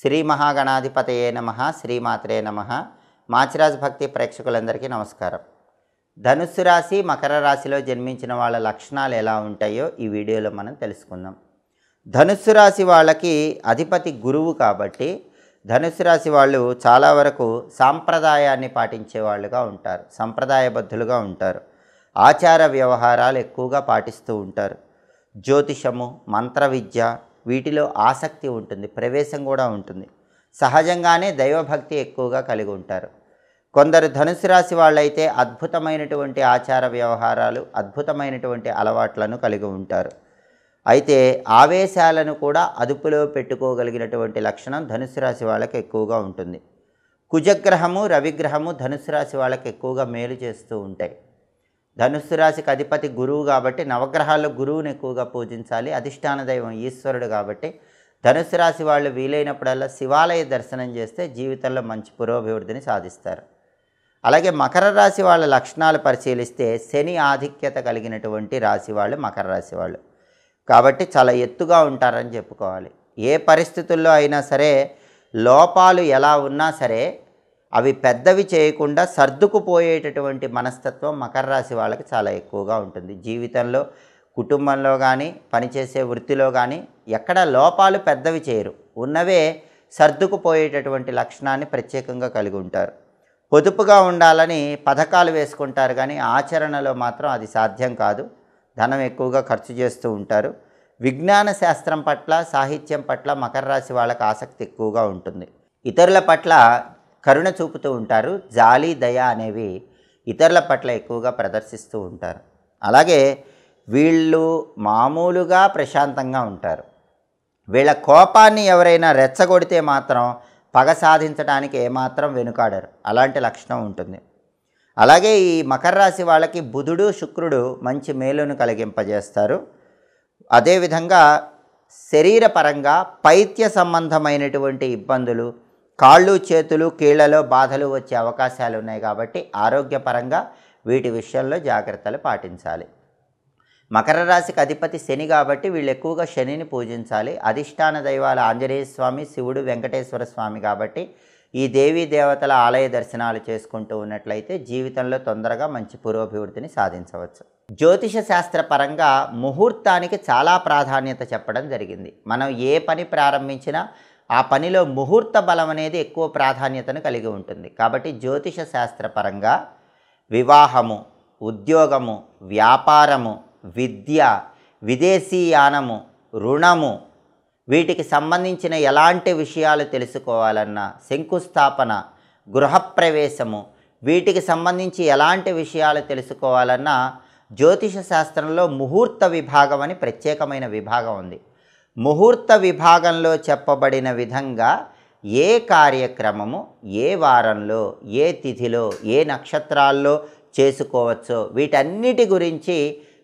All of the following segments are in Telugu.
శ్రీ మహాగణాధిపతయే నమ శ్రీమాత్రే నమ. మాచిరాజ్ భక్తి ప్రేక్షకులందరికీ నమస్కారం. ధనుస్సు రాశి మకర రాశిలో జన్మించిన వాళ్ళ లక్షణాలు ఎలా ఉంటాయో ఈ వీడియోలో మనం తెలుసుకుందాం. ధనుస్సు రాశి వాళ్ళకి అధిపతి గురువు కాబట్టి ధనుస్సు రాశి వాళ్ళు చాలా వరకు సాంప్రదాయాన్ని పాటించే వాళ్ళుగా ఉంటారు సంప్రదాయబద్ధులుగా ఉంటారు. ఆచార వ్యవహారాలు ఎక్కువగా పాటిస్తూ ఉంటారు. జ్యోతిషము మంత్ర విద్య వీటిలో ఆసక్తి ఉంటుంది ప్రవేశం కూడా ఉంటుంది. సహజంగానే దైవభక్తి ఎక్కువగా కలిగి ఉంటారు. కొందరు ధనుసు రాశి వాళ్ళైతే అద్భుతమైనటువంటి ఆచార వ్యవహారాలు అద్భుతమైనటువంటి అలవాట్లను కలిగి ఉంటారు. అయితే ఆవేశాలను కూడా అదుపులో పెట్టుకోగలిగినటువంటి లక్షణం ధనుసు రాశి వాళ్ళకి ఎక్కువగా ఉంటుంది. కుజగ్రహము రవిగ్రహము ధనుసు రాశి వాళ్ళకి ఎక్కువగా మేలు చేస్తూ ఉంటాయి. ధనుస్సు రాశికి అధిపతి గురువు కాబట్టి నవగ్రహాల్లో గురువుని ఎక్కువగా పూజించాలి. అధిష్టాన దైవం ఈశ్వరుడు కాబట్టి ధనుస్సు రాశి వాళ్ళు వీలైనప్పుడల్లా శివాలయ దర్శనం చేస్తే జీవితంలో మంచి పురోభివృద్ధిని సాధిస్తారు. అలాగే మకర రాశి వాళ్ళ లక్షణాలు పరిశీలిస్తే శని ఆధిక్యత కలిగినటువంటి రాశి వాళ్ళు మకర రాశి వాళ్ళు. కాబట్టి చాలా ఎత్తుగా ఉంటారని చెప్పుకోవాలి. ఏ పరిస్థితుల్లో అయినా సరే లోపాలు ఎలా ఉన్నా సరే అవి పెద్దవి చేయకుండా సర్దుకుపోయేటటువంటి మనస్తత్వం మకర రాశి వాళ్ళకి చాలా ఎక్కువగా ఉంటుంది. జీవితంలో కుటుంబంలో కానీ పనిచేసే వృత్తిలో కానీ ఎక్కడ లోపాలు పెద్దవి చేయరు. ఉన్నవే సర్దుకుపోయేటటువంటి లక్షణాన్ని ప్రత్యేకంగా కలిగి ఉంటారు. పొదుపుగా ఉండాలని పథకాలు వేసుకుంటారు కానీ ఆచరణలో మాత్రం అది సాధ్యం కాదు. ధనం ఎక్కువగా ఖర్చు చేస్తూ ఉంటారు. విజ్ఞాన శాస్త్రం పట్ల సాహిత్యం పట్ల మకర రాశి వాళ్ళకి ఆసక్తి ఎక్కువగా ఉంటుంది. ఇతరుల పట్ల కరుణ చూపుతూ ఉంటారు. జాలి దయ అనేవి ఇతరుల పట్ల ఎక్కువగా ప్రదర్శిస్తూ ఉంటారు. అలాగే వీళ్ళు మామూలుగా ప్రశాంతంగా ఉంటారు. వీళ్ళ కోపాన్ని ఎవరైనా రెచ్చగొడితే మాత్రం పగ సాధించడానికి ఏమాత్రం వెనుకాడరు. అలాంటి లక్షణం ఉంటుంది. అలాగే ఈ మకర రాశి వాళ్ళకి బుధుడు శుక్రుడు మంచి మేలును కలిగింపజేస్తారు. అదేవిధంగా శరీరపరంగా పైత్య సంబంధమైనటువంటి ఇబ్బందులు కాళ్ళు చేతులు కీళ్ళలో బాధలు వచ్చే అవకాశాలు ఉన్నాయి కాబట్టి ఆరోగ్యపరంగా వీటి విషయంలో జాగ్రత్తలు పాటించాలి. మకర రాశికి అధిపతి శని కాబట్టి వీళ్ళు ఎక్కువగా శనిని పూజించాలి. అధిష్టాన దైవాల ఆంజనేయ స్వామి శివుడు వెంకటేశ్వర స్వామి కాబట్టి ఈ దేవీ దేవతల ఆలయ దర్శనాలు చేసుకుంటూ ఉన్నట్లయితే జీవితంలో తొందరగా మంచి పురోభివృద్ధిని సాధించవచ్చు. జ్యోతిష శాస్త్ర పరంగా ముహూర్తానికి చాలా ప్రాధాన్యత చెప్పడం జరిగింది. మనం ఏ పని ప్రారంభించినా ఆ పనిలో ముహూర్త బలం అనేది ఎక్కువ ప్రాధాన్యతను కలిగి ఉంటుంది. కాబట్టి జ్యోతిష శాస్త్రపరంగా వివాహము ఉద్యోగము వ్యాపారము విద్య విదేశీయానము రుణము వీటికి సంబంధించిన ఎలాంటి విషయాలు తెలుసుకోవాలన్నా శంకుస్థాపన గృహప్రవేశము వీటికి సంబంధించి ఎలాంటి విషయాలు తెలుసుకోవాలన్నా జ్యోతిష శాస్త్రంలో ముహూర్త విభాగం అని ప్రత్యేకమైన విభాగం ఉంది. ముహూర్త విభాగంలో చెప్పబడిన విధంగా ఏ కార్యక్రమము ఏ వారంలో ఏ తిథిలో ఏ నక్షత్రాల్లో చేసుకోవచ్చో వీటన్నిటి గురించి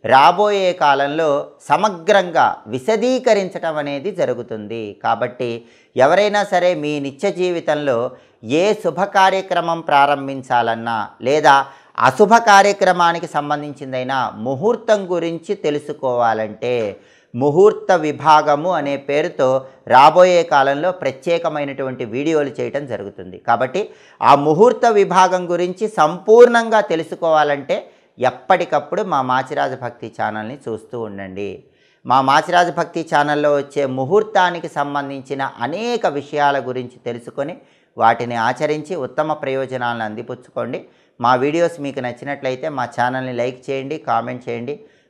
రాబోయే కాలంలో సమగ్రంగా విశదీకరించటం అనేది జరుగుతుంది. కాబట్టి ఎవరైనా సరే మీ నిత్య జీవితంలో ఏ శుభ కార్యక్రమం ప్రారంభించాలన్నా లేదా అశుభ కార్యక్రమానికి సంబంధించిందైనా ముహూర్తం గురించి తెలుసుకోవాలంటే ముహూర్త విభాగము అనే పేరుతో రాబోయే కాలంలో ప్రత్యేకమైనటువంటి వీడియోలు చేయటం జరుగుతుంది. కాబట్టి ఆ ముహూర్త విభాగం గురించి సంపూర్ణంగా తెలుసుకోవాలంటే ఎప్పటికప్పుడు మా మాచిరాజ భక్తి ఛానల్ని చూస్తూ ఉండండి. మా మాచిరాజ భక్తి ఛానల్లో వచ్చే ముహూర్తానికి సంబంధించిన అనేక విషయాల గురించి తెలుసుకొని వాటిని ఆచరించి ఉత్తమ ప్రయోజనాలను అందిపుచ్చుకోండి. మా వీడియోస్ మీకు నచ్చినట్లయితే మా ఛానల్ని లైక్ చేయండి కామెంట్ చేయండి.